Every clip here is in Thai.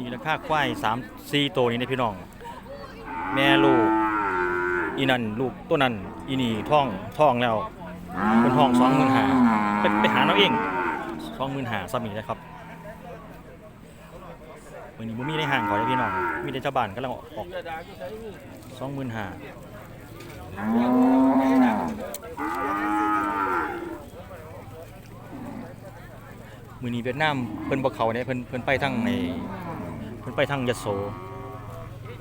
นี่ราคาควายสามสี่ตัวนี้นะพี่น้อง แม่ลูก อีนั่นลูกตัวนั้นอีนี่ท้องท้องแล้วเป็นห้องสองหมื่นหาไปไปหาเอาเองสองหมื่นหาซ้ำนี่นะครับวันนี้บ่มีในห้างเขาเลยพี่น้องมีแต่เจ้าบ้านกำลังออกสองหมื่นหามือนี้เวียดนามเพิ่นบ่เขาเนี่ยเพิ่นเพิ่นไปทางใน เพิ่นไปทางยโส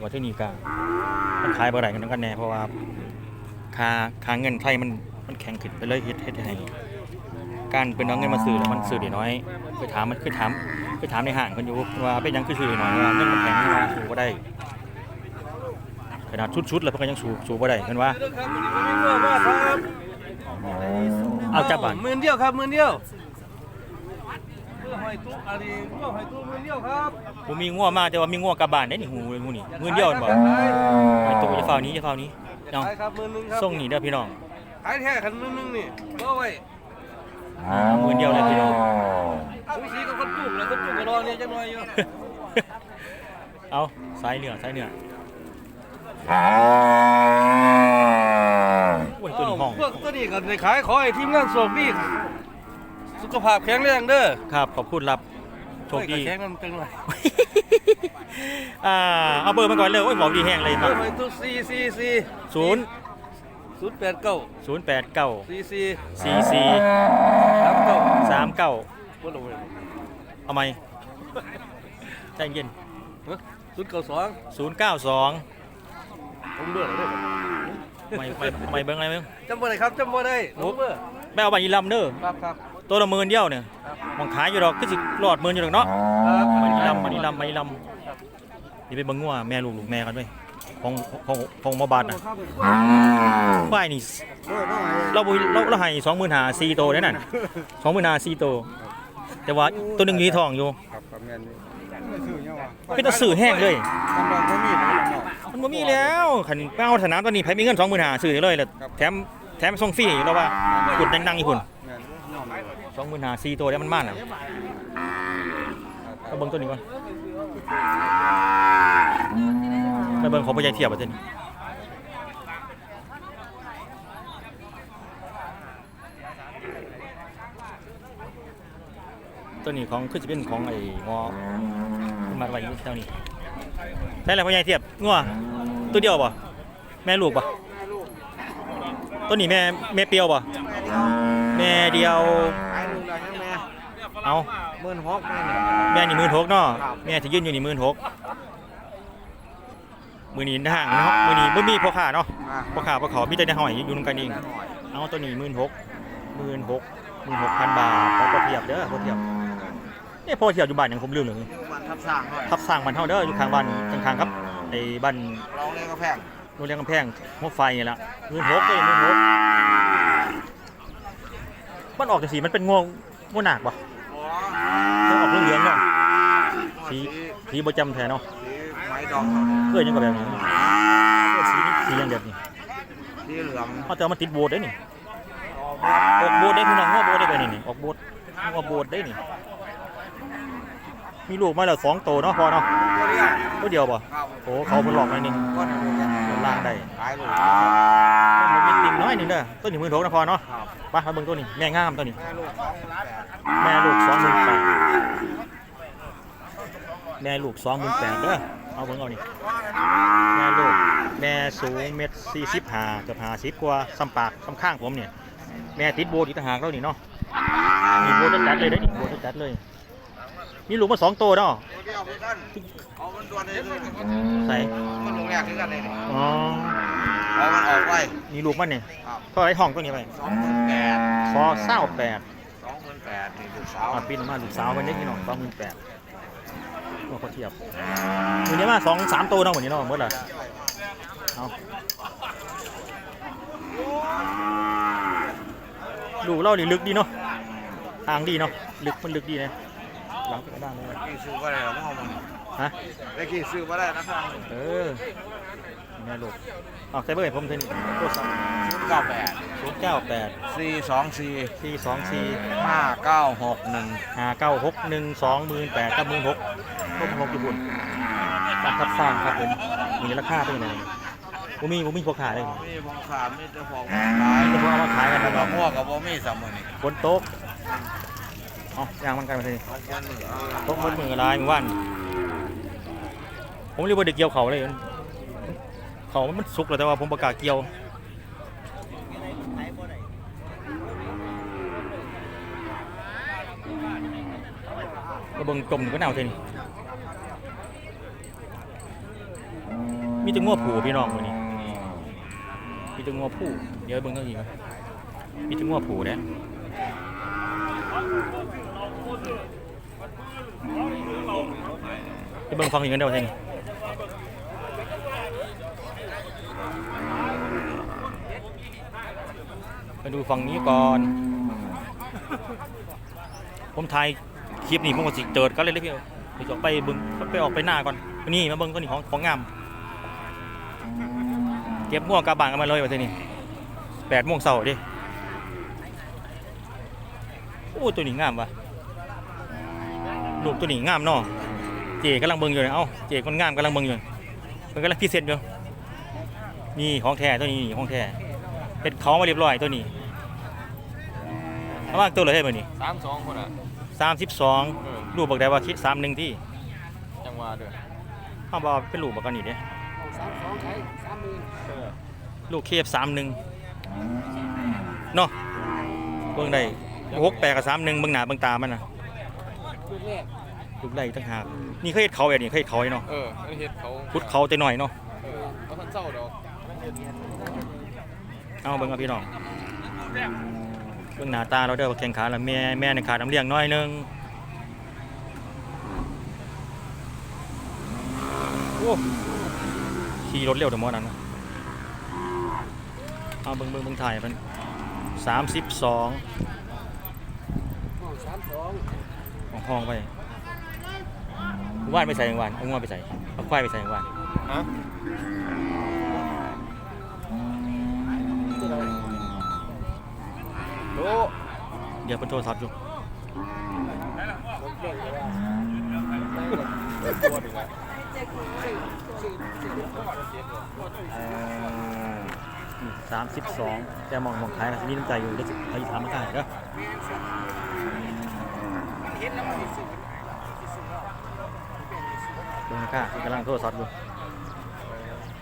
ว่าที่นี่ก็มันขายบ่ได้กันกันแน่เพราะว่าค่าค่าเงินไทยมันมันแข็งขึ้นไปเลยเฮ็ดเฮ็ดให้การเป็นเอาเงินมาซื้อแล้วมันซื้อได้น้อยไปถามมันคือถามไปถามในห้างเพิ่นอยู่ว่าเป็นหยังคือซื้อได้น้อยว่าเงินมันแข็งว่าซื้อบ่ได้ขนาดชุดๆแล้วเพิ่นก็ยังสู้สู้บ่ได้เพิ่นว่าเอาจับบาทหมื่นเดียวครับหมื่นเดียวเพื่อ หอยตุ๊กอะไรเพื่อหอยตุ๊กหมื่นเดียวครับผมมีงัวมาแต่ว่ามีงัวกลับบ้านได้นี่หูหูนี่มื้อเดียวนั่นบ่ไอ้ตู้จะเฝ้านี้จะเฝ้านี้น้องขายครับหมื่นหนึงครับส่งนี่เด้อพี่น้องขายแท้คันหมื่นหนึงนี่ก็ไว้มื้อเดียวเลยพี่น้องสุสีกับคนจุกเลยคนจุกก็รอเนี่ยจังหน่อยอยู่เอาสายเหนือสายเหนือโอ้ยตัวนี้ห้องพวกตัวนี้ก็ได้ขายขอให้ทีมงานโชคดี สุขภาพแข็งแรงเด้อครับ ขอบคุณรับโชคดีโอ้ยก็แข็งกันจังหน่อยอ่าเอาเบอร์มาก่อนเลยโอ้ยบอกดีแห้งเลยเพื่มาอหอยตุ๊กสี่สี่สี่ศูนย์ศูนย์แปดเก้าศูนย์แปดเก้าสี่สี่สี่สี่สามเก้าสามเก้าบ่ลงเลยเอาไหมใจเย็นศูนย์เก้าสองศูนย์เก้าสองผมเบื่อเลยไม่ไม่ไม่เบิ้งอะไรเบิ้งจำบ่ได้ครับจำบ่ได้ผมเบื่อไม่เอาใบยีลำเด้อครับครับ ตัวละหมื่นเดียวเนี่ยมองขายอยู่ดอกก็สิรอดหมื่นอยู่ดอกเนาะครับใบยีลำใบยีลำใบยีลำนี่ไปเบิ้งงัวแม่ลูกลูกแม่กันด้วยของของของหมอบาดนะควายนี่เราบ่เราเราให้สองหมื่นหาสี่โตได้นั่นสองหมื่นหาสี่โต แต่ว่าตัวหนึ่งมีทองอยู่ครับครับแม่นนี่ไม่ซื้อยังวะเป็นตัวสื่อแห้งเลยตำรวจบ่มีนะเนาะมันบ่มีแล้วขันเป้าสนามตอนนี้ไผมีเงินสองหมื่นหาซื้อได้เลยแล้วแถมแถมส่งฟรีอยู่แล้วว่ากุดดังๆอีกคน สองหมื่นหาสี่โตแล้วมันมากนะมาเบิ่งตัวนี้ก่อนมาเบิ่งของพ่อใหญ่เทียบอะเจ้นี่ตัวนี้ของคือจะเป็นของไอ้งอมาไว้อยู่แถวนี้ใช่แล้วพ่อใหญ่เทียบงัวตัวเดียวป่ะแม่ลูกป่ะตัวนี้แม่แม่เปียวป่ะแม่เดียว เอาหมื่นหกแม่นี่แม่นี่หมื่นหกเนาะแม่ที่ยืนอยู่นี่หมื่นหกมือนี้ห่างเนาะมือนี้บ่มีพ่อค้าเนาะอะพ่อค้าพ่อเขามีแต่ในห้อยอยู่นำกันเองแม่หน่อยเอาตัวนี้หมื่นหกหมื่นหกหมื่นหกพันบาทแล้วก็เทียบเด้อพอเทียบเนี่ยพอเทียบอยู่บ้านอย่างผมลืมเลยวันทับสร้างหน่อยทับสร้างบ้านเฮาเด้ออยู่ข้างบ้านข้างๆครับไอ้บ้านเราเลยก็แพงโรงเรียนกำแพงหัวไฟนี่ละหมื่นหกเลยหมื่นหกมันออกจากสีมันเป็นงวงงวงหนักปะอ๋อมันออก เหลืองๆเนาะสีสีสีประจำแท้เนาะสีไม้ดอกเพื่อนยังกับแบบนี้เพื่อสีนี้สีอย่างแบบนี้สีเหลืองเอาแต่ว่ามันติดโบสถ์ได้นี่ออกโบสถ์ได้พี่น้องงอโบสถ์ได้ไปนี่นี่ออกโบสถ์งอโบสถ์ได้นี่มีลูกมาแล้วสองโตเนาะพอเนาะตัวเดียวตัวเดียวป่ะครับโอ้เขามันหลอกหน่อยหนึงก้อนหนึ่งกันมันล่างได้ขายลูกมันมีติ่มน้อยหนึงเด้อต้นหนึ่งหมื่นหกนะพอเนาะครับไปมาเบิ่งตัวนี้แม่งามตัวนี้ แม่ลูกสองหมื่นแปด แม่ลูกสองหมื่นแปดแม่ลูกสองหมื่นแปดเด้อเอาเบิ่งเอานี่แม่ลูกแม่สูงเมตรสี่สิบห้าเกือบห้าสิบกว่าซ้ำปากซ้ำข้างผมเนี่ยแม่ติดโบสถ์อีกต่างหากแล้วนี่เนาะมีโบสถ์จัดๆเลยเด้อนี่โบสถ์จัดๆเลยมีลูกมาสองตัวเนาะตัวเดียวคือกันเอามันด่วนเลยเลยใส่มันลงแรกคือกันเลยนี่อ๋อเอามันออกไว้นี่ลูกมันเนี่ยครับเท่าไหรห้องตัวนี้ไปสองหมื่นแปดพอเศร้าแปดสองหมื่นแปดนี่ลูกสาวอะปีนออกมาลูกสาวมันเล็กนี่เนาะสองหมื่นแปด ว่าเขาเทียบวันนี้มาสองสามตัวเนาะวันนี้เนาะหมดละเอาดูเล่านี่ลึกดีเนาะทางดีเนาะลึกมันลึกดีนะหลังจากด้านเลยกี่ซื้อมาได้หรอพ่อมึงฮะได้กี่ซื้อมาได้นะครับเออแม่ลูกเอาใส่เบอร์ให้ผมเท่านี้โทรศัพท์ศูนย์เก้าแปดศูนย์เก้าแปดสี่สองสี่สี่สองสี่ห้าเก้าหกหนึ่งห้าเก้าหกหนึ่งสองหมื่นแปดกับหมื่นหก ต้มลงญี่ปุ่นการทับสร้างครับผมมีราคาเป็นยังไงบ่มีบ่มีพวกขายเลยมีพองขามมีแต่พองขายมีแต่พวกเอามาขายกันแต่นะว่าเนาะมั่วกับบ่มีสามมื้อนี้ฝนตกเอาย่างมันกันมาทีนี้เอาควันมือเอาตกมืดมือลายมือว่านผมเรียกว่าเด็กเกี่ยวเขาเลยเขามันสุกแล้วแต่ว่าผมประกล้าศเกี่ยวก็เบิ่งจมก็หนาวเท่นี่ มีแตึงงัวผูพี่น้องวันนี้มีแตึงงัวผูเดี๋ยวเบิ่งเท่านี้ครับมีแตึงงัวผูเนี่ยไปเบิ่งฟังอีกกันเดี๋ยวเท่งไปดูฝั่งนี้ก่อน ผมถ่ายคลิปนี้ผมก็สิเจิดกันเลยเลยพี่เดี๋ยวจะออกไปเบิ่งไปออกไปหน้าก่อน นี่มาเบิ่งก็นี่ของของงาม เก็บม่วงกระบางกันมาเลยว่าเท่นี่แปดโมงเช้าดิโอ้ตัวนี้งามว่ะลูกตัวนี้งามเนาะเจกำลังเบิ่งอยู่เนี่ยเอ้าเจคนงามกำลังเบิ่งอยู่เพิ่นกำลังพิเศษอยู่นี่ของแท้ตัวนี้นี่ของแท้เป็นเขามาเรียบร้อยตัวนี้เอาว่างตัวเลยให้บ่นี่สามสองคนอะ32รูปบอกได้ว่าคิด31ที่จังหวะเด้อเฮาบ่เอาเป็นรูปบอกกันนี่เด้ สามสองใช้สามหมื่นลูกเคฟ31เนาะเบิ่งได้6 8กับ31เบิ่งหน้าเบิ่งตามันน่ะลูกแรกลูกได้อีกต่างหากนี่เคยเฮ็ดเขาแบบนี้เคยเฮ็ดเขาไว้เนาะเออมันเฮ็ดเขาพุดเขาแต่น้อยเนาะเออเขาทันเศร้าดอกเอาเบิ่งเอาพี่น้องเบิ่งหน้าตาเราเด้อว่าแข้งขาแล้วแม่แม่ในขาดน้ำเลี้ยงน้อยหนึงโอ้ ขี่รถเร็วแต่หมอนั้นนะเอาเบิ่งเบิ่งเบิ่งถ่ายมันสามสิบสองห้องสามสองของห้องไปว่านไปใส่กลางวันเอางัวไปใส่เอาควายไปใส่กลางวันฮะที่เราโลเดี๋ยวเป็นโทรศัพท์อยู่ลูกแรกเสามสิบสองแต่มองมองขายนะมีน้ำใจอยู่ได้สิเขาอยู่ถามมาขายเด้อดแล้วมันสี่ดูนะก้ากำลังโทรศัพท์อยู่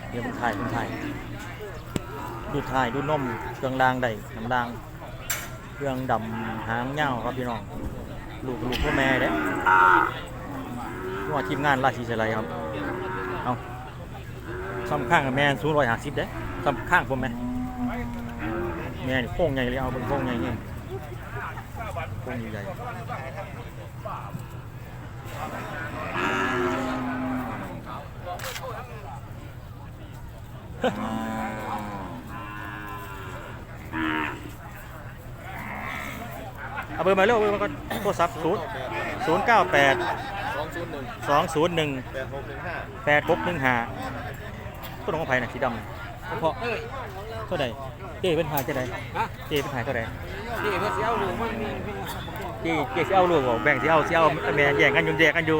เดี๋ยวผมถ่ายผมถ่ายดูถ่ายดูนมเครื่องรางได้น้ำรางเครื่องดำหางเงาครับพี่น้องลูกลูกพ่อแม่เด้ว่าทีมงานราชีเฉลยครับ เอาซ้ำข้างกับแม่สูงร้อยห้าสิบเด้ซ้ำข้างผมไหมแม่นี่โค้งใหญ่เลยเอาเป็นโค้งใหญ่เงี้ยโค้งใหญ่เอาเบอร์มาเร็วเบอร์มาก่อนโทรศัพท์ศูนย์ศูนย์เก้าแปด ศูนย์หนึ่งสองศูนย์หนึ่งแปดหกหนึ่งห้าแปดหกหนึ่งห้าต้นของไผ่น่ะสีดำเพราะเท่าใดเจ๊เป็นหายเท่าใดฮะเจ๊เป็นหายเท่าใดนี่เพื่อเสียเอาลูกมันมีพี่เจ๊เจ๊สิเอาลูกบ่แบ่งสิเอาสิเอาแม่แย่งกันอยู่แย่งกันอยู่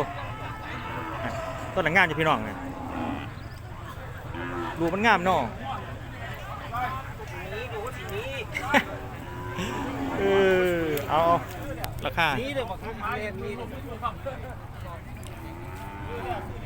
อะต้นหลังงามอยู่พี่น้องน่ะลูกมันงามเนาะเออเอาเอาราคานี่เดี๋ยวมาทำเรียนนี่ Yeah.